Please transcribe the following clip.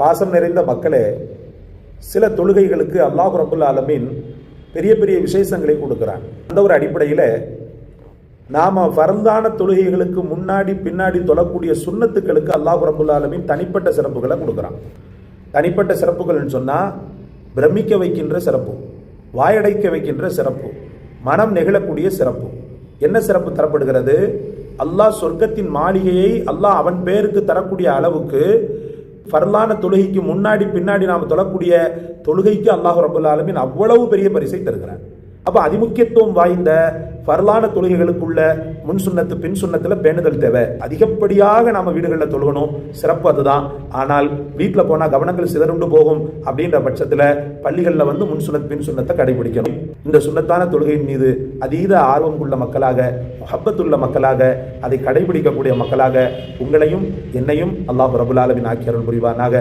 பாசம் நிறைந்த மக்களே சில தொழுகைகளுக்கு அல்லாஹ் ரபுல் ஆலமீன் பெரிய பெரிய விசேஷங்களை கொடுக்குறான். அந்த ஒரு அடிப்படையில் நாம் பரந்தான தொழுகைகளுக்கு முன்னாடி பின்னாடி தொழக்கூடிய சுண்ணத்துக்களுக்கு அல்லாஹ் ரபுல் ஆலமின் தனிப்பட்ட சிறப்புகளை கொடுக்குறான். தனிப்பட்ட சிறப்புகள்னு சொன்னால் பிரமிக்க வைக்கின்ற சிறப்பு வாயடைக்க வைக்கின்ற சிறப்பு மனம் நெகிழக்கூடிய சிறப்பு. என்ன சிறப்பு தரப்படுகிறது? அல்லாஹ் சொர்க்கத்தின் மாளிகையை அல்லாஹ் அவன் பேருக்கு தரக்கூடிய அளவுக்கு ஃபர்லான தொழுகைக்கு முன்னாடி பின்னாடி நாம் தொழக்கூடிய தொழுகைக்கு அல்லாஹ் ரபுல் அவ்வளவு பெரிய பரிசை தருகிறார். அப்போ அதிமுக்கியத்துவம் வாய்ந்த வரலான தொழுகைகளுக்குள்ள முன் சுண்ணத்து பின் சுண்ணத்தில் பேணுதல் தேவை. அதிகப்படியாக நாம் வீடுகளில் தொழுகணும். சிறப்பு அதுதான். ஆனால் வீட்டில் போனால் கவனங்கள் சிதறுண்டு போகும் அப்படின்ற பட்சத்தில் பள்ளிகளில் வந்து முன் சுண்ணத் பின் சுண்ணத்தை கடைபிடிக்கணும். இந்த சுண்ணத்தான தொழுகையின் மீது அதீத ஆர்வம் உள்ள மக்களாக முஹப்பத்துள்ள மக்களாக அதை கடைபிடிக்கக்கூடிய மக்களாக உங்களையும் என்னையும் அல்லாஹ் ரபுல் ஆக்கியருள் புரிவானாக.